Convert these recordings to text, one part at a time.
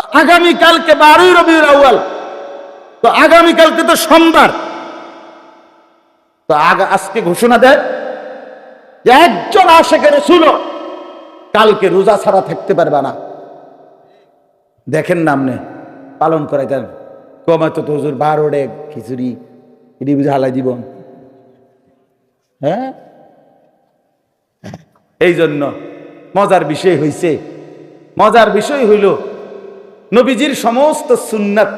তো আগামীকালকে বারোই রবিউল আউয়াল, তো আগামীকালকে তো সোমবার। তো আজকে ঘোষণা দেয় যে একজন ছিল কালকে রোজা ছাড়া থাকতে পারবে না। দেখেন নামনে পালন করে দেন কমাতো তো হুজুর বারো ডেক খিচুড়ি, এটি বুঝে হালাই জীবন হ্যাঁ? এই জন্য মজার বিষয় হইছে, মজার বিষয় হইল নবীজির সমস্ত সুন্নাত।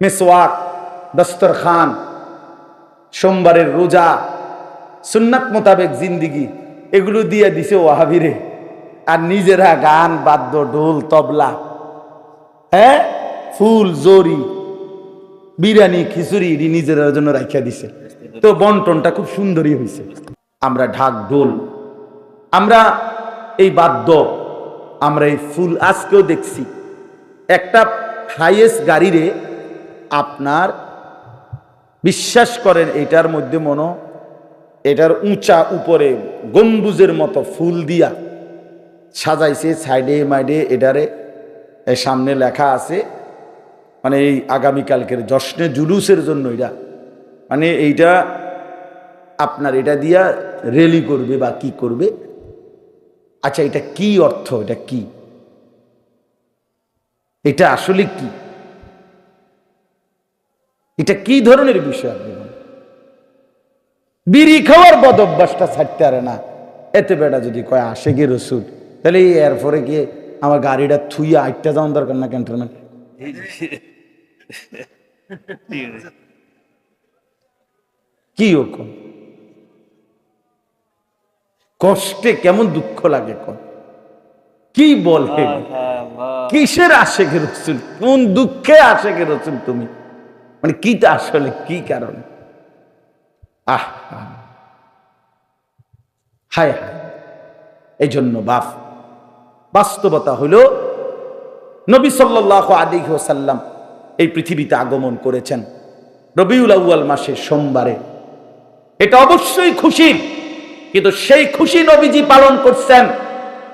মেসওয়াক দস্তরখান, সোমবারের রোজা, সুন্নাত মোতাবেক জিন্দিগি, এগুলো দিয়ে দিছে ওয়াহাবিরে। আর নিজেরা গান, বাদ্য, ঢোল, তবলা হ্যাঁ? ফুল, জরি, বিরিয়ানি, খিচুড়ি নিজেরা জন্য রাখিয়া দিছে। তো বন্টনটা খুব সুন্দরই হয়েছে আমরা ঢাক, ঢোল, আমরা এই বাদ্য, আমরা এই ফুল আজকেও দেখছি। একটা হাইয়েস্ট গাড়িরে আপনার বিশ্বাস করেন এটার মধ্যে মনো এটার উঁচা উপরে গম্বুজের মতো ফুল দিয়া সাজাইছে, সাইডে মাইডে এটারে সামনে লেখা আছে মানে এই আগামীকালকের জশ্নে জুলুসের জন্য এটা। মানে এইটা আপনার এটা দিয়া রেলি করবে বা কি করবে। আচ্ছা এটা কি অর্থ? এটা কি? এটা আসলে কি? এটা কি ধরনের বিষয় আপনি? বিড়ি খাওয়ার বদ অভ্যাসটা ছাড়তে পারে না। এতে বেটা যদি কয়, আসে গিয়ে রসুল? তাহলে এই এরপরে গিয়ে আমার গাড়িটা থুইয়া আটটা যাওয়ার দরকার না ক্যান্টনমেন্ট কি ওরকম কষ্টে কেমন দুঃখ লাগে কোন? কি বলে? কিসের আশেকে রসুল? কোন দুঃখে আশেকে রসুল তুমি? মানে কিটা আসলে কি কারণে? আহ। হায় হায়। এই জন্য বাপ বাস্তবতা হইল নবী সাল্লাহ আলী সাল্লাম এই পৃথিবীতে আগমন করেছেন রবিউল আউয়াল মাসের সোমবারে। এটা অবশ্যই খুশি কিন্তু সেই খুশি নবীজি পালন করছেন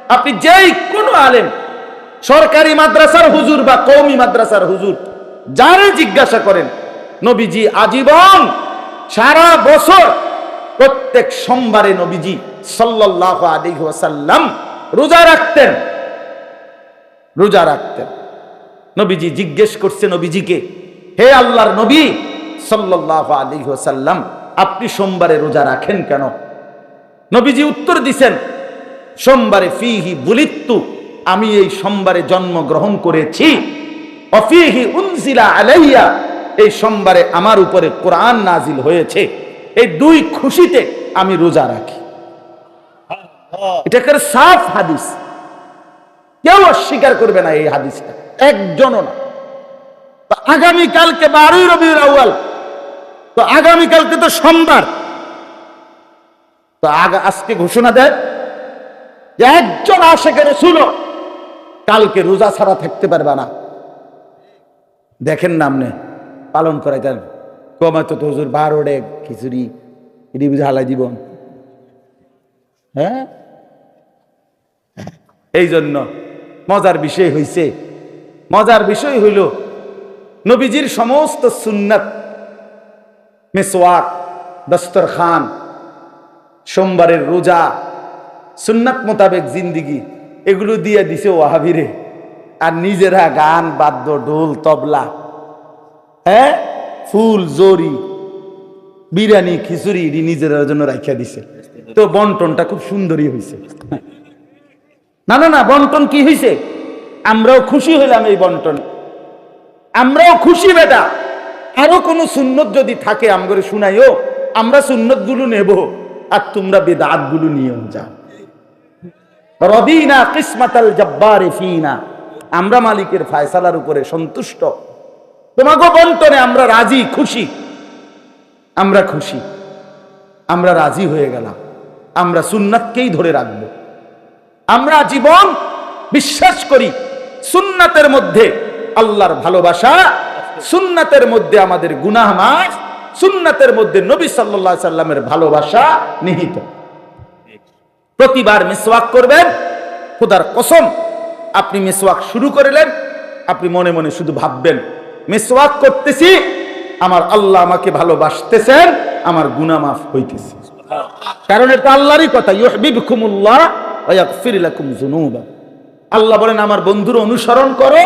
আপনি যেই কোনো আলেম, সরকারি মাদ্রাসার হুজুর বা কৌমি মাদ্রাসার হুজুর, যারে জিজ্ঞাসা করেন, নবীজি আজীবন সারা বছর প্রত্যেক সোমবারে নবীজি সাল্লাহ আলাইহি ওয়াসাল্লাম রোজা রাখতেন। রোজা রাখতেন। নবীজি জিজ্ঞেস করছে নবীজিকে, হে আল্লাহর নবী সাল্লাহ আলী সাল্লাম আপনি সোমবারে রোজা রাখেন কেন? নবীজি উত্তর দিছেন সোমবারে ফিহি বুলিত্তু, আমি এই সোমবারে জন্মগ্রহণ করেছি। অফিহি উনজিলা আলাইয়া, এই সোমবারে আমার উপরে কোরআন নাজিল হয়েছে। এই দুই খুশিতে আমি রোজা রাখি। সাফ হাদিস। কেউ অস্বীকার করবে না এই হাদিসটা। একজনও না। আগামীকালকে বারোই রবিউল আউয়াল, তো আগামীকালকে তো সোমবার। তো আজকে ঘোষণা দেয় যে একজন আশেকের ছিল কালকে রোজা ছাড়া থাকতে পারবে না। দেখেন নামনে পালন করে দেন কমাতো তো হুজুর বারো ডেক খিচুড়ি, এটি বুঝে হালাই জীবন হ্যাঁ? এই জন্য মজার বিষয় হইছে, মজার বিষয় হইল নবীজির সমস্ত সুন্নাত, মেসওয়াক, দস্তরখান, সোমবারের রোজা সুন্নাত মোতাবেক জিন্দিগি, এগুলো দিয়ে দিছে ওয়াহাবিরে। আর নিজেরা গান, বাদ্য, ঢোল, তবলা হ্যাঁ? ফুল, জরি, বিরিয়ানি, খিচুড়ি এটি নিজেরা জন্য রাখিয়া দিছে। তো বন্টনটা খুব সুন্দরই হয়েছে না না না, বন্টন কি হয়েছে আমরাও খুশি হইলাম এই বন্টন। আমরাও খুশি বেটা। আরও কোনো সুন্নত যদি থাকে আমগরে শুনাইও, আমরা সুন্নতগুলো নেব। আর তোমরা বেদাতগুলো নিয়েও যাও। রদিনা কিসমাতাল জব্বার ফিনা। আমরা মালিকের ফায়সালার উপরে সন্তুষ্ট। তোমাকে বন্টনে আমরা রাজি, খুশি। আমরা খুশি। আমরা রাজি হয়ে গেলাম। আমরা সুন্নাতকেই ধরে রাখব। আমরা জীবন বিশ্বাস করি, সুন্নাতের মধ্যে আল্লাহর ভালোবাসা, সুন্নাতের মধ্যে আমাদের গুনাহ মাফ, সুন্নাতের মধ্যে নবী সাল্লাল্লাহু সাল্লামের ভালোবাসা নিহিত। প্রতিবার মিসওয়াক করবেন। খোদার কসম, আপনি মেসওয়াক শুরু করলেন, আপনি মনে মনে শুধু ভাববেন, মেসওয়াক করতেছি, আমার আল্লাহ আমাকে ভালোবাসতেছেন, আমার গুনাহ মাফ হইতেছে। কারণ এটা আল্লাহরই কথা ইউহিবকুমুল্লাহ ওয়া ইয়াগফির লাকুম যুনুবা। আল্লাহ বলেন, আমার বন্ধুর অনুসরণ করো,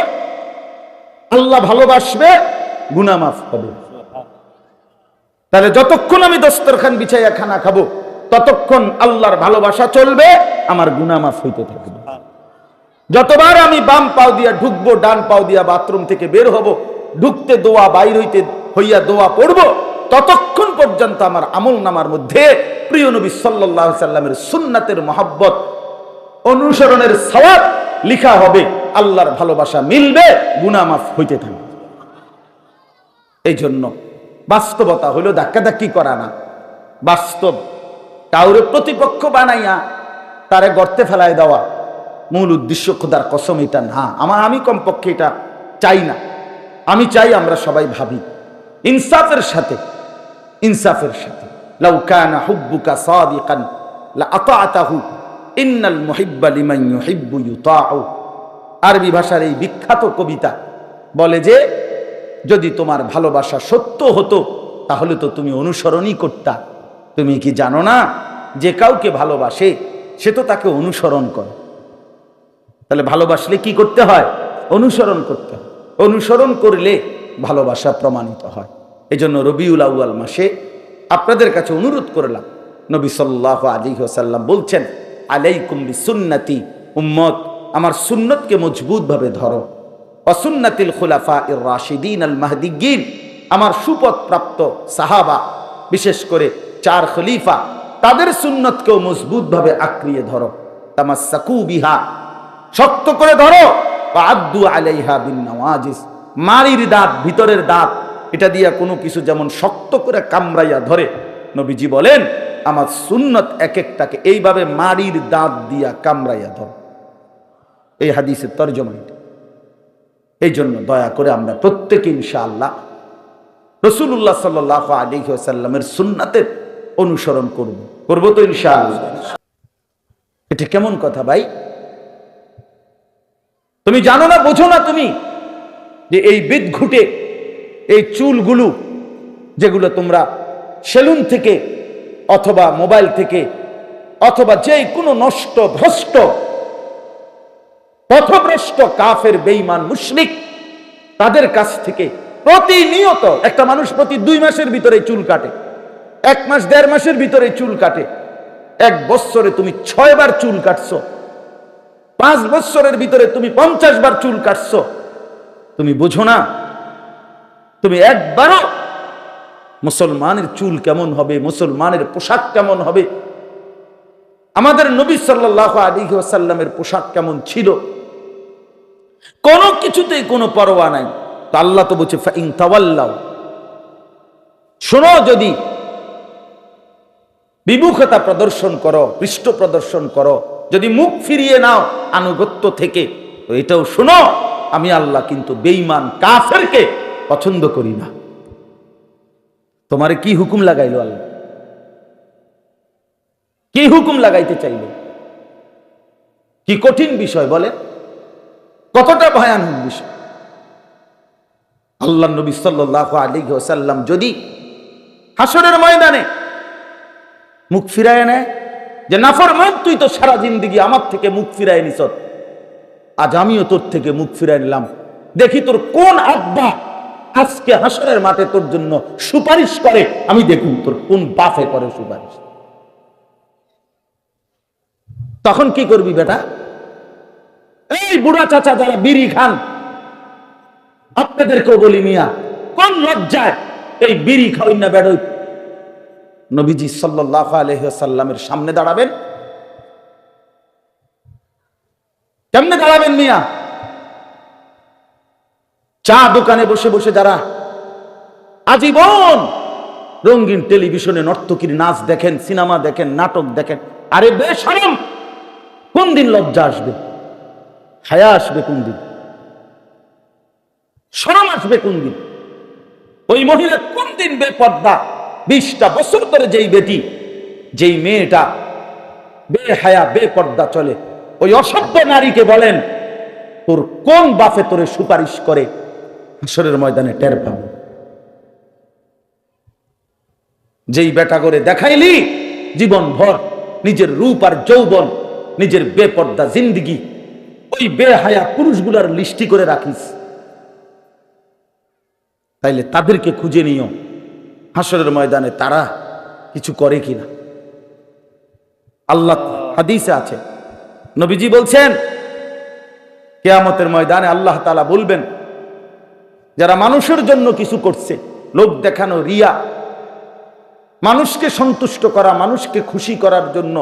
আল্লাহ ভালোবাসবে, গুনাহ মাফ হবে। তাহলে যতক্ষণ আমি দস্তরখান বিছাইয়া খানা খাব ততক্ষণ আল্লাহর ভালোবাসা চলবে, আমার গুনাহ মাফ হইতে থাকবে। যতবার আমি বাম পাও দিয়া ঢুকবো, ডান পাও দিয়া বাথরুম থেকে বের হব, ঢুকতে দোয়া, বাইর হইতে হইয়া দোয়া পড়ব, ততক্ষণ পর্যন্ত আমার আমল নামার মধ্যে প্রিয় নবী সাল্লাহ সাল্লামের সুন্নাতের মহাব্বত, অনুসরণের সওয়াব লিখা হবে, আল্লাহর ভালোবাসা মিলবে গুনামাফ হইতে থাকবে। এই জন্য বাস্তবতা হইল ধাক্কাধাক্কি করা না। বাস্তব কাউরে প্রতিপক্ষ বানাইয়া তারে গর্তে ফেলায় দেওয়া। মূল উদ্দেশ্য খোদার কসম এটা না। আমার আমি কমপক্ষে এটা চাই না। আমি চাই আমরা সবাই ভাবি। ইনসাফের সাথে ইনসাফের সাথে। লাউ কানা হুব্বুকা সাদিকান লা ইন্নাল আরবি ভাষার এই বিখ্যাত কবিতা বলে যে, যদি তোমার ভালোবাসা সত্য হতো, তাহলে তো তুমি অনুসরণই করতা। তুমি কি জানো না যে কাউকে ভালোবাসে, সে তো তাকে অনুসরণ করে। তাহলে ভালোবাসলে কি করতে হয়? অনুসরণ করতে হয়। অনুসরণ করলে ভালোবাসা প্রমাণিত হয়। এই জন্য রবিউল আউয়াল মাসে আপনাদের কাছে অনুরোধ করলাম, নবী সাল্লাহ আলী সাল্লাম বলছেন, আলাইকুম বি সুন্নতি উম্মত, আমার সুন্নতকে মজবুতভাবে ধরো। অসুন্নাতিল খুলাফা ইর রাশিদিন আল মাহদিগিন আমার সুপথ প্রাপ্ত সাহাবা, বিশেষ করে চার খলিফা, তাদের সুন্নতকেও মজবুতভাবে আঁকড়িয়ে ধরো। তামাসাকু বিহা, শক্ত করে ধরো। আব্দু আলাইহা বিন নওয়াজিস মারির দাঁত, ভিতরের দাঁত, এটা দিয়া কোনো কিছু যেমন শক্ত করে কামড়াইয়া ধরে। নবীজি বলেন, আমার সুন্নত এক একটাকে এইভাবে মারির দাঁত দিয়া কামড়াইয়া ধর। এই হাদিসের তর্জমা এটা। এই জন্য দয়া করে আমরা প্রত্যেকে ইনশাআল্লাহ রসুল্লাহ সাল্লাহ আলী সুন্নাতের অনুসরণ করব। করব তো ইনশাআল্লাহ। এটা কেমন কথা ভাই? তুমি জানো না, বোঝো না তুমি যে এই বিদ ঘুটে, এই চুলগুলো যেগুলো তোমরা সেলুন থেকে অথবা মোবাইল থেকে অথবা যে কোনো নষ্ট, ভ্রষ্ট, পথভ্রষ্ট কাফের বেইমান মুশরিক, তাদের কাছ থেকে প্রতিনিয়ত একটা মানুষ প্রতি দুই মাসের ভিতরে চুল কাটে। এক মাস, দেড় মাসের ভিতরে চুল কাটে। এক বৎসরে তুমি ছয় বার চুল কাটছো। পাঁচ বৎসরের ভিতরে তুমি পঞ্চাশ বার চুল কাটছো। তুমি বুঝো না? তুমি একবারও মুসলমানের চুল কেমন হবে, মুসলমানের পোশাক কেমন হবে? আমাদের নবী সাল্লাহ আলী পোশাক কেমন ছিল? কোনো কিছুতেই কোনো পরোয়া নাই। তো আল্লাহ তো বলছে শোনো যদি বিমুখতা প্রদর্শন করো, পৃষ্ঠ প্রদর্শন করো। যদি মুখ ফিরিয়ে নাও, আনুগত্য থেকে, তো এটাও শোনো, আমি আল্লাহ কিন্তু বেইমান কাফেরকে পছন্দ করি না। তোমারে কি হুকুম লাগাইলো আল্লাহ? কি হুকুম লাগাইতে চাইল? কি কঠিন বিষয় বলে? কতটা ভয়ানক বিষয়? আল্লাহ নবী সাল্লাহ আলী সাল্লাম যদি হাসরের ময়দানে মুখ ফিরায় নেয় যে নাফর মান তুই তো সারা জিন্দিগি আমার থেকে মুখ ফিরায় নিস। আজ আমিও তোর থেকে মুখ ফিরায় নিলাম। দেখি তোর কোন আব্বা আজকে হাসরের মাঠে তোর জন্য সুপারিশ করে। আমি দেখুন তোর কোন বাফে করে সুপারিশ। তখন কি করবি বেটা? এই বুড়া চাচা যারা বিড়ি খান, আপনাদেরকেও বলি মিয়া, কোন লজ্জায় এই বিড়ি খাওয়াই না বেড়ই। নবীজি সাল্লাহ আলহ্লামের সামনে দাঁড়াবেন। কেমনে দাঁড়াবেন মিয়া? চা দোকানে বসে বসে যারা আজীবন রঙিন টেলিভিশনে নর্তকীর নাচ দেখেন, সিনেমা দেখেন, নাটক দেখেন, আরে বেসরম কোন দিন লজ্জা আসবে? হায়া আসবে কোন দিন? সরম আসবে কোন দিন? ওই মহিলা কোন দিন বেপর্দা? বিশটা বছর ধরে যেই বেটি, যেই মেয়েটা বে হায়া বেপর্দা চলে, ওই অসভ্য নারীকে বলেন, তোর কোন বাফে তোরে সুপারিশ করে হাসরের ময়দানে টের পাবো? যেই বেটা করে দেখাইলি জীবন ভর নিজের রূপ আর যৌবন, নিজের বেপর্দা জিন্দিগি, ওই বেহায়া পুরুষগুলার লিস্টি করে রাখিস। তাইলে তাদেরকে খুঁজে নিও। হাসরের ময়দানে তারা কিছু করে কিনা? আল্লাহ হাদিসে আছে। নবীজি বলছেন, কেয়ামতের ময়দানে আল্লাহ তালা বলবেন, যারা মানুষের জন্য কিছু করছে লোক দেখানো, রিয়া, মানুষকে সন্তুষ্ট করা, মানুষকে খুশি করার জন্য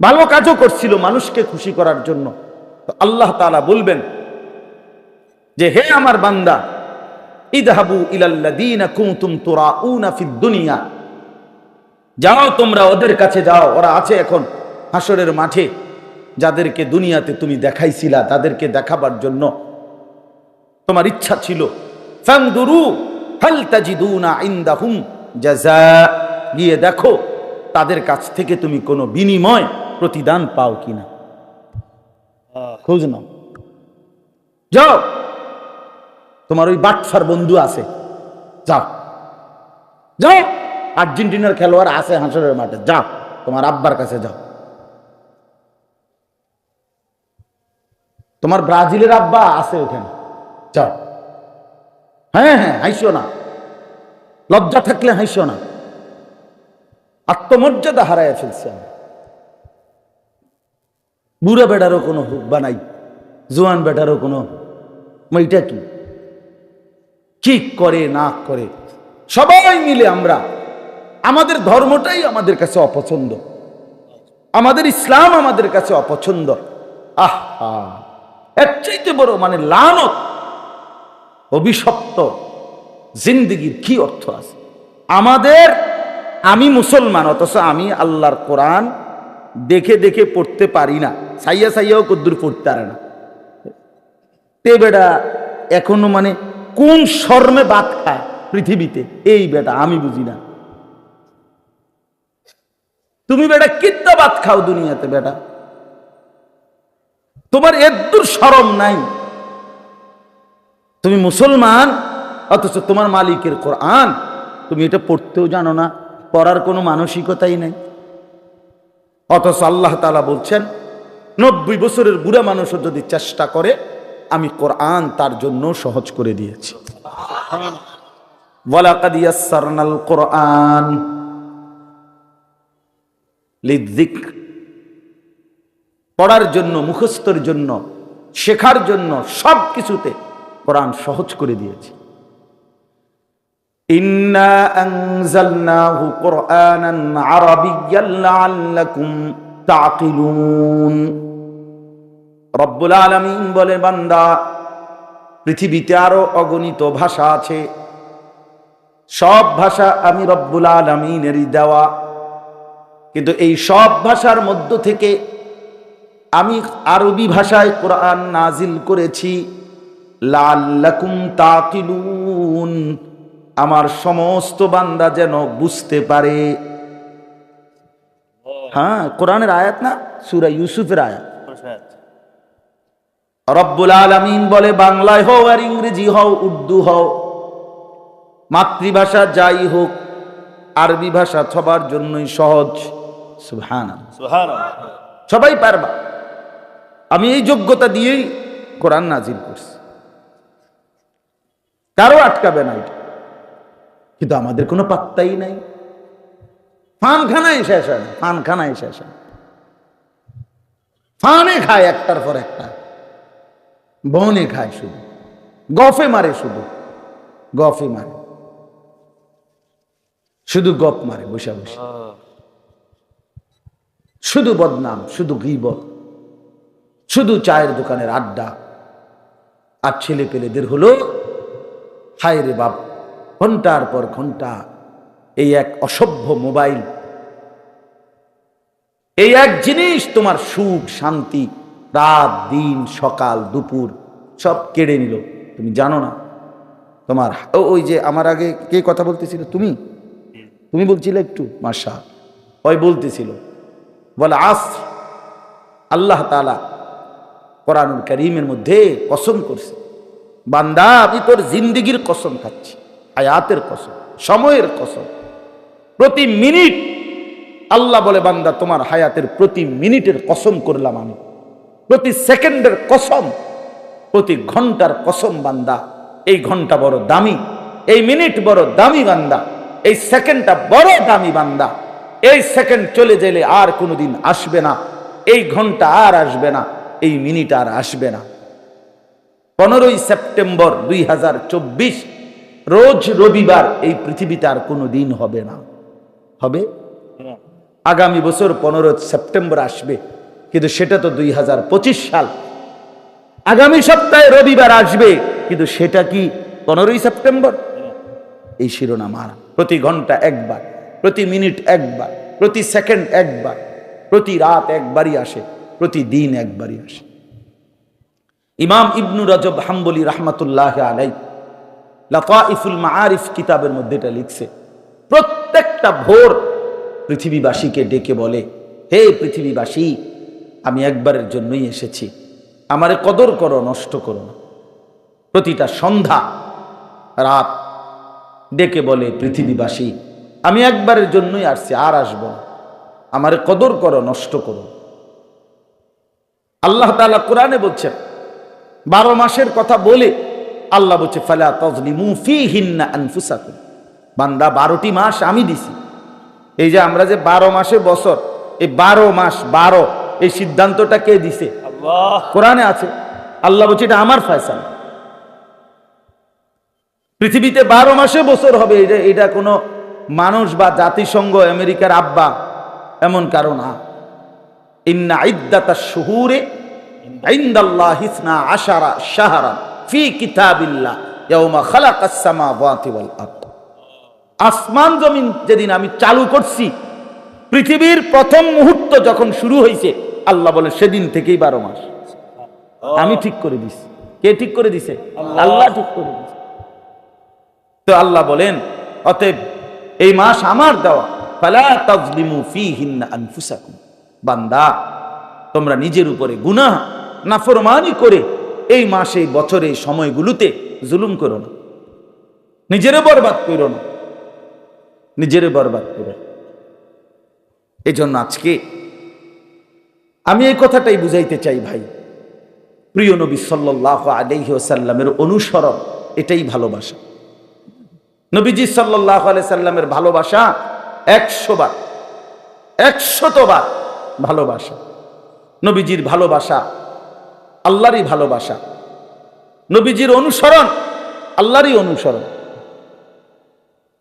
ভালো কাজও করছিল মানুষকে খুশি করার জন্য। আল্লাহ তালা বলবেন যে, হে আমার বান্দা ইদহাবু ইলাল্লাযীনা কুনতুম তুরাউনা ফিদ দুনিয়া। যাও তোমরা ওদের কাছে যাও ওরা আছে এখন হাসরের মাঠে। যাদেরকে দুনিয়াতে তুমি দেখাইছিলা তাদেরকে দেখাবার জন্য। তোমার ইচ্ছা ছিল ফাংদুরু হাল তাজিদুনা ইনদাহুম জাযা। গিয়ে দেখো তাদের কাছ থেকে তুমি কোনো বিনিময় প্রতিদান পাও কিনা। খোঁজ নাও। যাও। তোমার ওই বাটফার বন্ধু আছে। যাও। যাও। আর্জেন্টিনার খেলোয়াড় আছে হাসরের মাঠে। যাও। তোমার আব্বার কাছে যাও। তোমার ব্রাজিলের আব্বা আছে ওখানে। যাও। হ্যাঁ হ্যাঁ হাইসো না। লজ্জা থাকলে হাইসো না। আত্মমর্যাদা হারায় ফেলছে আমি। বুড়া বেটারও কোনো হুকবা নাই। জোয়ান বেটারও কোনো মেয়েটা কি? কি করে, না করে? সবাই মিলে আমরা, আমাদের ধর্মটাই আমাদের কাছে অপছন্দ। আমাদের ইসলাম আমাদের কাছে অপছন্দ। আহা এর চাইতে বড় মানে লানত, অভিশপ্ত জিন্দিগির কি অর্থ আছে? আমাদের, আমি মুসলমান, অথচ আমি আল্লাহর কোরআন দেখে দেখে পড়তে পারি না। সাইয়া সাইয়াও কদ্দুর পড়তে পারে না। তে বেড়া এখনও মানে কোন শর্মে বাদ খায় পৃথিবীতে? এই বেটা, আমি বুঝি না। তুমি বেটা, কিত্তা বাদ খাও দুনিয়াতে বেটা? তোমার এদ্দুর সরম নাই। তুমি মুসলমান, অথচ তোমার মালিকের কোরআন, তুমি এটা পড়তেও জানো না, পড়ার কোনো মানসিকতাই নাই। অথচ আল্লাহ তালা বলছেন, নব্বই বছরের বুড়া মানুষও যদি চেষ্টা করে আমি কোরআন তার জন্য সহজ করে দিয়েছি। কোরআন লিযিকর পড়ার জন্য, মুখস্থর জন্য, শেখার জন্য সব কিছুতে কোরআন সহজ করে দিয়েছে। তাকিলুন রব্বুল আলামিন বলে, বান্দা, পৃথিবীতে আরও অগণিত ভাষা আছে। সব ভাষা আমি রব্বুল আলামিনেরই দেওয়া। কিন্তু এই সব ভাষার মধ্য থেকে আমি আরবি ভাষায় কোরআন নাজিল করেছি। লাল্লাকুম তাকিলুন, আমার সমস্ত বান্দা যেন বুঝতে পারে। হ্যাঁ কোরআনের আয়াত না? সুরা ইউসুফের আয়াত। রব্বুল আলামিন বলে বাংলায় হও আর ইংরেজি হও উর্দু হও মাতৃভাষা যাই হোক আরবি ভাষা সবার জন্যই সহজ। সুবহানাল্লাহ। সবাই পারবা। আমি এই যোগ্যতা দিয়েই কোরআন নাজিল করছি। কারও আটকাবে না এটা। কিন্তু আমাদের কোনো পাত্তাই নাই। ফানখানায় শেষ হয় ফানখানায় শেষ হয় ফানে খায় একটার পর একটা। বনে খায় শুধু। গফে মারে শুধু। গফে মারে। শুধু গপ মারে, বসে বসে। শুধু বদনাম, শুধু গিবত। শুধু চায়ের দোকানের আড্ডা। আর ছেলে পেলেদের হলো, হায় রে বাপ, ঘণ্টার পর ঘণ্টা এই এক অসভ্য মোবাইল। এই এক জিনিস তোমার সুখ, শান্তি রাত, দিন, সকাল, দুপুর সব কেড়ে নিল। তুমি জানো না, তোমার ওই যে আমার আগে কে কথা বলতেছিল? তুমি? তুমি বলছিলে একটু মাসা ওই বলতেছিল বলে আস আল্লাহ তালা কোরআনুল করিমের মধ্যে কসম করছে। বান্দা, আমি তোর জিন্দিগির কসম খাচ্ছি আয়াতের কসম, সময়ের কসম। প্রতি মিনিট, আল্লাহ বলে, বান্দা, তোমার হায়াতের প্রতি মিনিটের কসম করলাম আমি। প্রতি সেকেন্ডের কসম প্রতি ঘণ্টার কসম বান্দা এই ঘণ্টা বড় দামি এই মিনিট বড় দামি বান্দা এই সেকেন্ডটা বড় দামি বান্দা এই সেকেন্ড চলে গেলে আর কোনোদিন আসবে না এই ঘণ্টা আর আসবে না এই মিনিট আর আসবে না। পনেরোই সেপ্টেম্বর দুই হাজার চব্বিশ রোজ রবিবার এই পৃথিবীতে আর কোনো দিন হবে না। হবে? আগামী বছর পনেরো সেপ্টেম্বর আসবে। কিন্তু সেটা তো দুই হাজার পঁচিশ সাল। আগামী সপ্তাহে রবিবার আসবে, কিন্তু সেটা কি পনেরোই সেপ্টেম্বর? এই শিরোনাম আর প্রতি ঘণ্টা একবার, প্রতি মিনিট একবার, প্রতি সেকেন্ড একবার, প্রতি রাত একবারই আসে প্রতিদিন একবারই আসে। ইমাম ইবনু রজব হাম্বলি রহমতুল্লাহ আলাই লাফাইফুল মাআরিফ কিতাবের মধ্যে এটা লিখছে, প্রত্যেকটা ভোর পৃথিবীবাসীকে ডেকে বলে, হে পৃথিবীবাসী আমি একবারের জন্যই এসেছি। আমারে কদর করো, নষ্ট করো না। প্রতিটা সন্ধ্যা, রাত ডেকে বলে, পৃথিবীবাসী, আমি একবারের জন্যই আসছি, আর আসব আমারে কদর করো, নষ্ট করো আল্লাহ তাআলা কোরআনে বলছেন, বারো মাসের কথা বলে আল্লাহ বলছে, ফালা তজলিমু ফিহিন্না আনফুসাকুম। বান্দা, বারোটি মাস আমি দিছি। এই যে আমরা যে বারো মাসে বছর, এই বারো মাস, বারো এই সিদ্ধান্তটা কে দিছে? কোরআনে আছে। আল্লাহ বলছে এটা আমার ফয়সালা। পৃথিবীতে বারো মাসে বছর হবে এটা এটা কোনো মানুষ বা জাতিসংঘ আমেরিকার আব্বা এমন কারণ না। ইন্না ইদ্দাতা শুহুরে ইন্দাল্লাহ হিসনা আশারা শাহরান ফি কিতাবিল্লাহ ইয়াউমা খালাকাস সামাওয়াতি ওয়াল আরদ। আসমান জমিন যেদিন আমি চালু করছি পৃথিবীর প্রথম মুহূর্ত যখন শুরু হয়েছে আল্লাহ বলে সেদিন থেকেই বারো মাস। আমি ঠিক করে দিছি। কে ঠিক করে দিছে? আল্লাহ। ঠিক করে দিছে। তো আল্লাহ বলেন অতএব এই মাস আমার দেওয়া। ফালা তাজলিমু ফিহিন্না আনফুসাকুম। বান্দা তোমরা নিজের উপরে গুনাহ নাফরমানি করে এই মাসে বছরে সময়গুলোতে জুলুম করো না। নিজেরে বরবাদ করো না। নিজেরে বরবাদ করো। এই জন্য আজকে আমি এই কথাটাই বুঝাইতে চাই ভাই। প্রিয় নবী সাল্লাহ আলহি সাল্লামের অনুসরণ, এটাই ভালোবাসা। নবীজি সাল্লাহ সাল্লামের ভালোবাসা একশো বার একশতবার ভালোবাসা। নবীজির ভালোবাসা আল্লাহরই ভালোবাসা। নবীজির অনুসরণ আল্লাহরই অনুসরণ।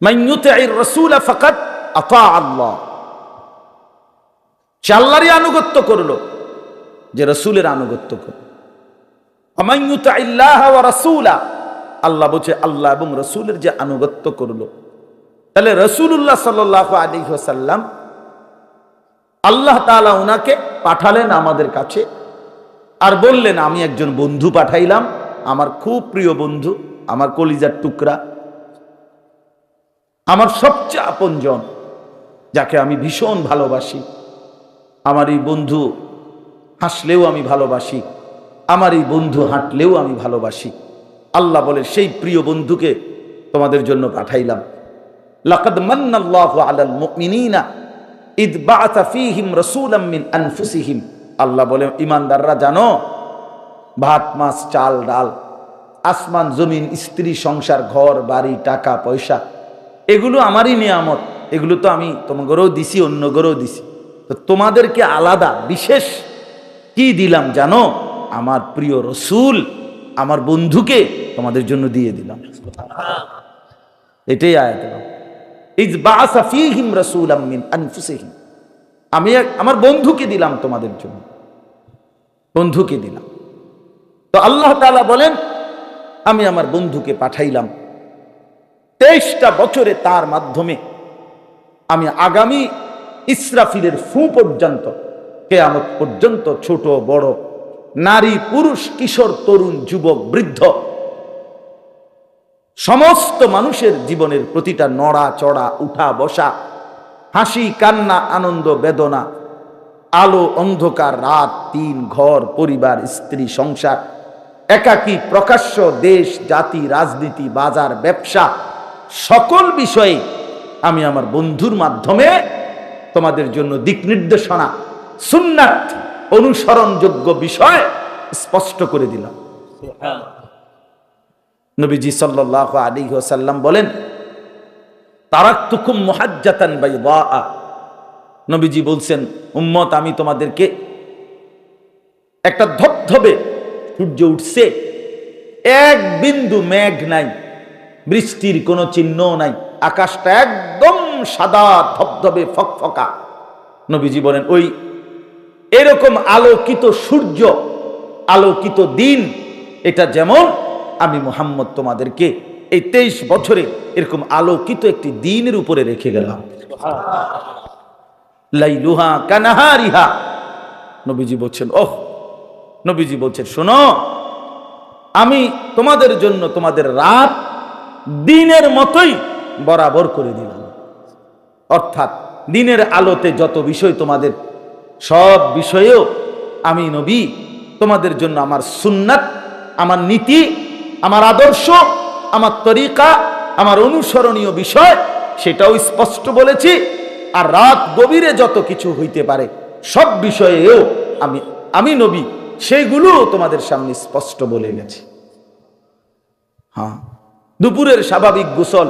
মাইনুতে রসুল ফকাত আফা আল্লাহ। সে আল্লাহরই আনুগত্য করল যে রসুলের আনুগত্য করল। রাসূলা। আল্লাহ বলছে, আল্লাহ এবং রসুলের যে আনুগত্য করল। তাহলে রসুল্লাহ সাল্লাহ আলী সাল্লাম আল্লাহ তালা ওনাকে পাঠালেন আমাদের কাছে আর বললেন, আমি একজন বন্ধু পাঠাইলাম, আমার খুব প্রিয় বন্ধু, আমার কলিজার টুকরা, আমার সবচেয়ে আপনজন, যাকে আমি ভীষণ ভালোবাসি। আমার এই বন্ধু হাসলেও আমি ভালোবাসি আমার এই বন্ধু হাঁটলেও আমি ভালোবাসি। আল্লাহ বলে, সেই প্রিয় বন্ধুকে তোমাদের জন্য পাঠাইলাম। লাকাদ মান্নাল্লাহু আলাল মুমিনিনা ইদ বাআসা ফীহিম রাসূলাম মিন আনফুসিহিম। আল্লাহ বলে, ইমানদাররা জানো, ভাত, মাছ, চাল, ডাল, আসমান, জমিন, স্ত্রী, সংসার, ঘর, বাড়ি, টাকা, পয়সা, এগুলো আমারই নিয়ামত, এগুলো তো আমি তোমাদেরও দিছি অন্য গরেও দিছি। তো তোমাদেরকে আলাদা, বিশেষ কি দিলাম জানো? আমার প্রিয় রসুল, আমার বন্ধুকে তোমাদের জন্য দিয়ে দিলাম। এটাই আয়াত। আমি আমার বন্ধুকে দিলাম তোমাদের জন্য। বন্ধুকে দিলাম। তো আল্লাহ তাআলা বলেন, আমি আমার বন্ধুকে পাঠাইলাম। তেইশটা বছরে তার মাধ্যমে আমি আগামী ইসরাফিলের ফু পর্যন্ত, কেয়ামত পর্যন্ত ছোট, বড়, নারী, পুরুষ, কিশোর, তরুণ, যুবক, বৃদ্ধ, সমস্ত মানুষের জীবনের প্রতিটা নড়া, চড়া, উঠা, বসা, হাসি, কান্না, আনন্দ, বেদনা, আলো, অন্ধকার, রাত, দিন, ঘর, পরিবার, স্ত্রী, সংসার, একাকী, প্রকাশ্য দেশ, জাতি, রাজনীতি, বাজার, ব্যবসা, সকল বিষয়ে আমি আমার বন্ধুর মাধ্যমে তোমাদের জন্য দিক নির্দেশনা, সুন্নাত অনুসরণযোগ্য বিষয় স্পষ্ট করে দিলাম। নবীজি সাল্লাহ আলী সাল্লাম বলেন, তারাক্তুকুম মুহাজ্জাতান বাইদা নবীজি বলছেন, উম্মত, আমি তোমাদেরকে একটা ধবধবে সূর্য উঠছে, এক বিন্দু মেঘ নাই, বৃষ্টির কোনো চিহ্ন নাই, আকাশটা একদম সাদা ধবধবে ফকফকা। নবীজি বলেন ওই এরকম আলোকিত সূর্য আলোকিত দিন এটা যেমন আমি মোহাম্মদ তোমাদেরকে এই তেইশ বছরে এরকম আলোকিত একটি দিনের উপরে রেখে গেলাম। লাইলুহা কানাহারিহা। নবীজি বলছেন ওহ! নবীজি বলছেন শোনো আমি তোমাদের জন্য তোমাদের রাত দিনের মতোই বরাবর করে দিলাম। অর্থাৎ দিনের আলোতে যত বিষয় তোমাদের, সব বিষয়েও আমি নবী, তোমাদের জন্য আমার সুন্নাত, আমার নীতি, আমার আদর্শ, আমার তরিকা, আমার অনুসরণীয় বিষয়, সেটাও স্পষ্ট বলেছি। আর রাত গভীরে যত কিছু হইতে পারে, সব বিষয়েও আমি আমি নবী সেইগুলো তোমাদের সামনে স্পষ্ট বলে গেছি হ্যাঁ দুপুরের স্বাভাবিক গোসল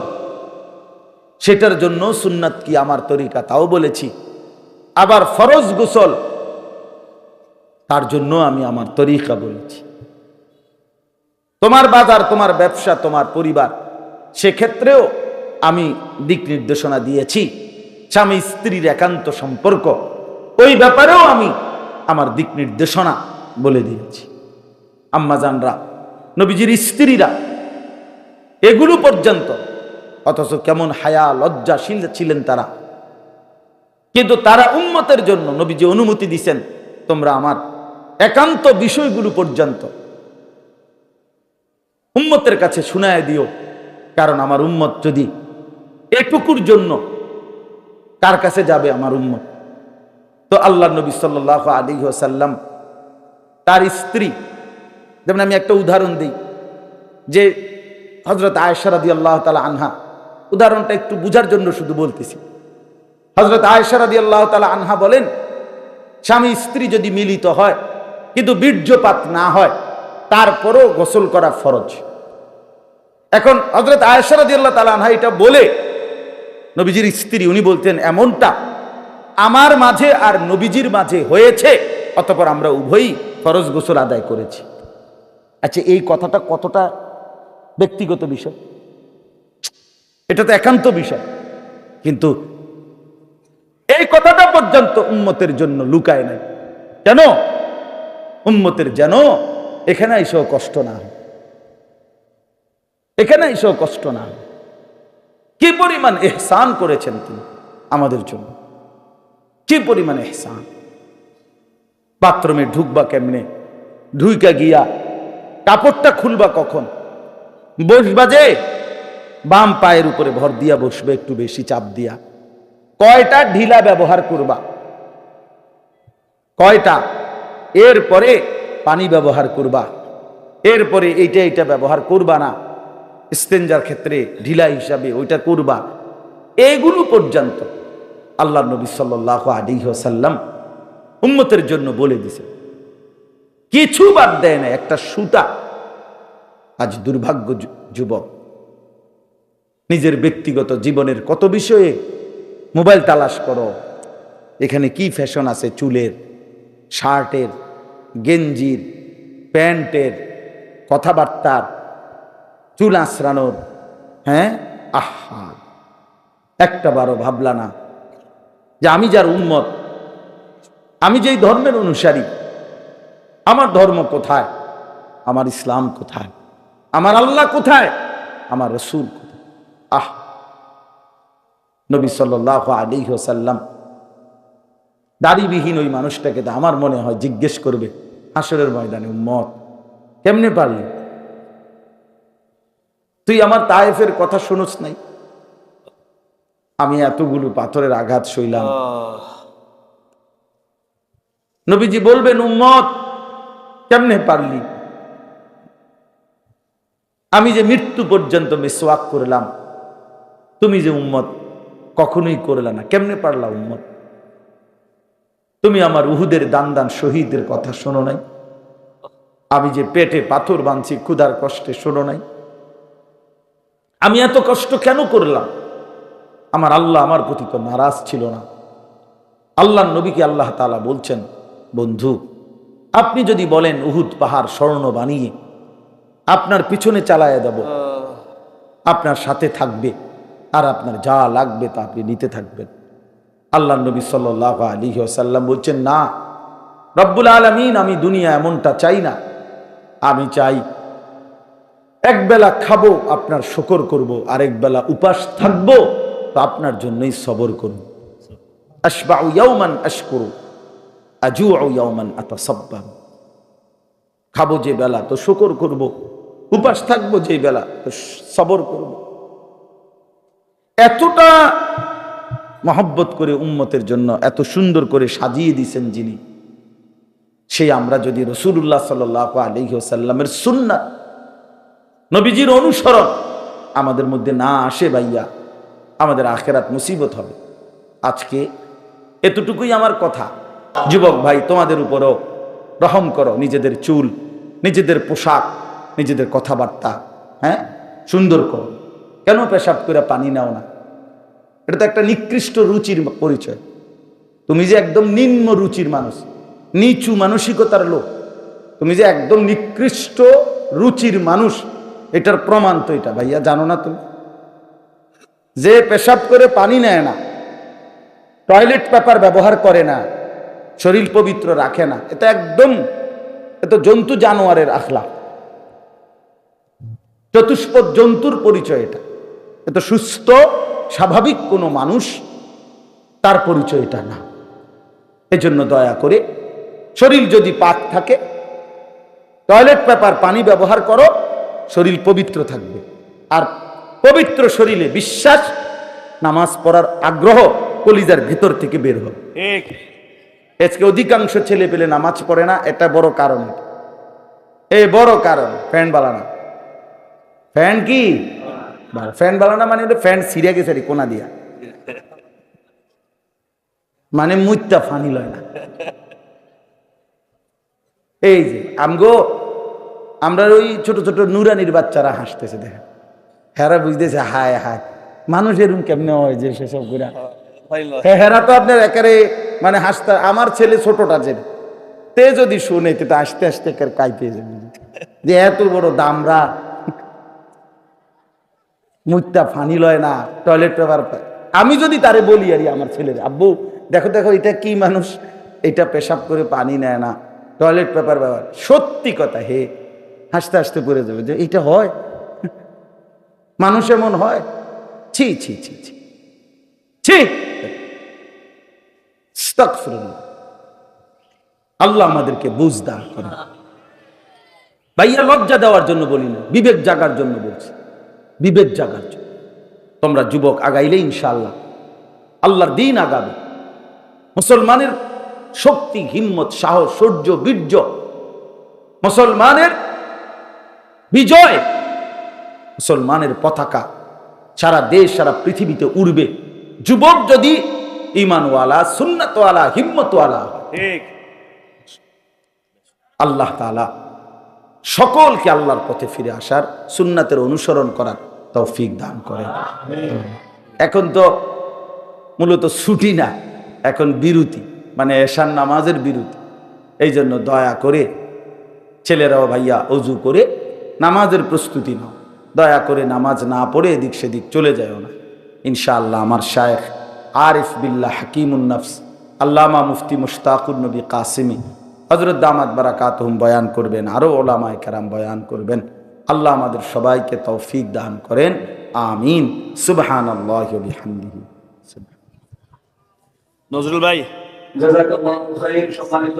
সেটার জন্য সুন্নাত কি আমার তরিকা? তাও বলেছি। আবার ফরজ গোসল, তার জন্য আমি আমার তরিকা বলেছি। তোমার বাজার, তোমার ব্যবসা, তোমার পরিবার, সেক্ষেত্রেও আমি দিক নির্দেশনা দিয়েছি। স্বামী স্ত্রীর একান্ত সম্পর্ক, ওই ব্যাপারেও আমি আমার দিক নির্দেশনা বলে দিয়েছি। আম্মাজানরা, নবীজির স্ত্রীরা, এগুলো পর্যন্ত অথচ কেমন হায়া, লজ্জাশীল ছিলেন তারা। কিন্তু তারা উন্মতের জন্য নবীজি অনুমতি দিছেন, তোমরা আমার একান্ত বিষয়গুলো পর্যন্ত উম্মতের কাছে শুনায় দিও। কারণ আমার উম্মত যদি এটুকুর জন্য কার কাছে যাবে আমার উম্মত? তো আল্লাহ নবী সাল্লাহ আলী সাল্লাম তার স্ত্রী, যেমন আমি একটা উদাহরণ দিই, যে হজরত আয়সারাদি আল্লাহ তালা আনহা উদাহরণটা একটু বুঝার জন্য শুধু বলতেছি। হজরত আয়সারাদি আল্লাহ তালা আনহা বলেন, স্বামী স্ত্রী যদি মিলিত হয়, কিন্তু বীর্যপাত না হয়, তারপরও গোসল করা ফরজ। এখন হজরত আয়সারাদি আল্লাহ তালা আনহা এটা বলে, নবীজির স্ত্রী উনি বলতেন, এমনটা আমার মাঝে আর নবীজির মাঝে হয়েছে, অতপর আমরা উভয়ই ফরজ গোসল আদায় করেছি। আচ্ছা এই কথাটা কতটা ব্যক্তিগত বিষয়? এটা তো একান্ত বিষয়। কিন্তু এই কথাটা পর্যন্ত উন্মতের জন্য লুকায় নাই। কেন? উন্মতের যেন এখানে এসেও কষ্ট না হয়। এখানে এসেও কষ্ট না হয়। কি পরিমাণ এহসান করেছেন তিনি আমাদের জন্য? কি পরিমাণ এহসান? বাথরুমে ঢুকবা কেমনে? ঢুইকা গিয়া কাপড়টা খুলবা কখন? বসবা যে বাম পায়ের উপরে ভর দিয়া বসবে, একটু বেশি চাপ দিয়া। কয়টা ঢিলা ব্যবহার করবা? কয়টা? এরপরে পানি ব্যবহার করবা। এরপরে এইটা এইটা ব্যবহার করবা না। স্তেঞ্জার ক্ষেত্রে ঢিলা হিসাবে ওইটা করবা। এগুলো পর্যন্ত আল্লাহ নবী সাল্লাহ আলী সাল্লাম উম্মতের জন্য বলে দিছে। কিছু বাদ দেয় না, একটা সুতা। আজ দুর্ভাগ্য যুবক নিজের ব্যক্তিগত জীবনের কত বিষয়ে মোবাইল তালাশ করো। এখানে কি ফ্যাশন আছে? চুলের, শার্টের, গেঞ্জির, প্যান্টের, কথাবার্তার, চুল আঁচড়ানোর হ্যাঁ? আহা! একটা বারো ভাবলা না যে আমি যার উন্মত আমি যেই ধর্মের অনুসারী, আমার ধর্ম কোথায়? আমার ইসলাম কোথায়? আমার আল্লাহ কোথায়? আমার রসুল কোথায় আহ। নবী সাল্লাহ আলী সাল্লাম দাড়িবিহীন ওই মানুষটাকে তো আমার মনে হয় জিজ্ঞেস করবে হাসরের ময়দানে মত কেমনে পারলি? তুই আমার তায়েফের কথা শুনোস নাই। আমি এতগুলো পাথরের আঘাত সইলাম। নবীজি বলবেন উম্মত কেমনে পারলি? আমি যে মৃত্যু পর্যন্ত মিসওয়াক করলাম তুমি যে উম্মত, কখনোই করলে না। কেমনে পারলা উম্মত? তুমি আমার উহুদের দান দান শহীদের কথা শোনো নাই। আমি যে পেটে পাথর বাঁধছি, ক্ষুধার কষ্টে শোনো নাই। আমি এত কষ্ট কেন করলাম? আমার আল্লাহ আমার প্রতি তো নারাজ ছিল না। আল্লাহ নবীকে আল্লাহ তালা বলছেন, বন্ধু, আপনি যদি বলেন উহুদ পাহাড় স্বর্ণ বানিয়ে আপনার পিছনে চালায় দেব, আপনার সাথে থাকবে। আর আপনার যা লাগবে তা আপনি নিতে থাকবেন। আল্লাহ নবী সাল্লাহ আলী সাল্লাম বলছেন, না, রব্বুল আলমিন, আমি দুনিয়া এমনটা চাই না। আমি চাই একবেলা খাব, আপনার শকর করব, আরেক বেলা উপাস থাকব, তো আপনার জন্যই সবর আশবাউ ইয়াউমান খাব যে বেলা তো শকর করব, উপাস থাকব যে বেলা তো সবর করব। এতটা মহব্বত করে উম্মতের জন্য, এত সুন্দর করে সাজিয়ে দিছেন যিনি। সেই আমরা যদি রসুল্লাহ সাল আলহিহসাল্লামের সুন্না নবীজির অনুসরণ আমাদের মধ্যে না আসে ভাইয়া, আমাদের আখেরাত মুসিবত হবে। আজকে এতটুকুই আমার কথা। যুবক ভাই, তোমাদের উপরও রহম করো, নিজেদের চুল, নিজেদের পোশাক, নিজেদের কথাবার্তা হ্যাঁ? সুন্দর করো। কেন পেশাব করে পানি নাও না? এটা তো একটা নিকৃষ্ট রুচির পরিচয়। তুমি যে একদম নিম্ন রুচির মানুষ, নিচু মানসিকতার লোক, তুমি যে একদম নিকৃষ্ট রুচির মানুষ, এটার প্রমাণ তো এটা, ভাইয়া, জানো না তুমি? যে পেশাব করে পানি নেয় না, টয়লেট পেপার ব্যবহার করে না, শরীর পবিত্র রাখে না এটা একদম এত জন্তু জানোয়ারের আখলা। চতুষ্পদ জন্তুর পরিচয় এটা। এত সুস্থ স্বাভাবিক কোনো মানুষ তার পরিচয় এটা না। এজন্য দয়া করে শরীর যদি পাক থাকে টয়লেট পেপার পানি ব্যবহার করো শরীর পবিত্র থাকবে। আর পবিত্র শরীরে বিশ্বাস নামাজ পড়ার আগ্রহ কলিজার ভেতর থেকে বের হবে। আজকে অধিকাংশ ছেলে পেলে নামাজ পড়ে না এটা বড় কারণ। এ বড় কারণ ফ্যান বালানা ফ্যান কি? ফ্যান বালানা মানে ওটা ফ্যান সিরিয়া গেছে রে কোনা দিয়া। মানে মুইতা ফানি লয় না। এই যে আমগো আমরা ওই ছোট ছোট নুরানির বাচ্চারা হাসতেছে দেখেন। হেরা বুঝতেছে হায় হায় মানুষ এরকম কেমনে হয় যে সেসব ঘুরা হ্যাঁ হেরা তো আপনার একেবারে মানে হাসতে আমার ছেলে ছোটটা যে তে যদি শুনে তো আস্তে আস্তে একের কাই পেয়ে যাবে। যে এত বড় দামরা মুখটা ফানি লয় না, টয়লেট পেপার। আমি যদি তারে বলি, আরে আমার ছেলের আব্বু, দেখো দেখো, এটা কি মানুষ? এটা পেশাব করে পানি নেয় না, টয়লেট পেপার ব্যবহার। সত্যি কথা, হে, হাসতে হাসতে পড়ে যাবে যে এটা হয়। মানুষ এমন হয়। ছি ছি ছি ছি। ছি। আল্লাহ আমাদেরকে বুঝ দান করেন। ভাইয়া লজ্জা দেওয়ার জন্য বলি না, বিবেক জাগার জন্য বলছি। বিবেক জাগার জন্য। তোমরা যুবক আগাইলে ইনশাআল্লাহ আল্লাহর দিন আগাবে। মুসলমানের শক্তি হিম্মত সাহস সৌর্য বীর্য মুসলমানের বিজয় মুসলমানের পতাকা সারা দেশ সারা পৃথিবীতে উড়বে। যুবক যদি ইমানওয়ালা সুন্নতওয়ালা হিম্মতওয়ালা আল্লাহ তাআলা সকলকে আল্লাহর পথে ফিরে আসার সুন্নাতের অনুসরণ করার তৌফিক দান করে। এখন তো মূলত ছুটি না, এখন বিরতি মানে এশান নামাজের বিরতি। এই জন্য দয়া করে ছেলেরাও ভাইয়া অজু করে নামাজের প্রস্তুতি নাও। দয়া করে নামাজ না পড়ে এদিক সেদিক চলে যাও না। ইনশাআল্লাহ আমার শায়েখ আরিফ বিল্লাহ হাকিমুন নফস, আল্লামা মুফতি মুশতাকুর নবী কাসিমি হজরত দামাত বারাকাতহুম বয়ান করবেন আরও ওলামায় কেরাম বয়ান করবেন। আল্লাহ আমাদের সবাইকে তৌফিক দান করেন। আমিন। সুবহান আল্লাহ নজরুল ভাই। সম্মানিত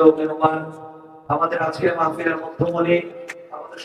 আমাদের আজকের মাহফিলের মধ্যমণি আমাদের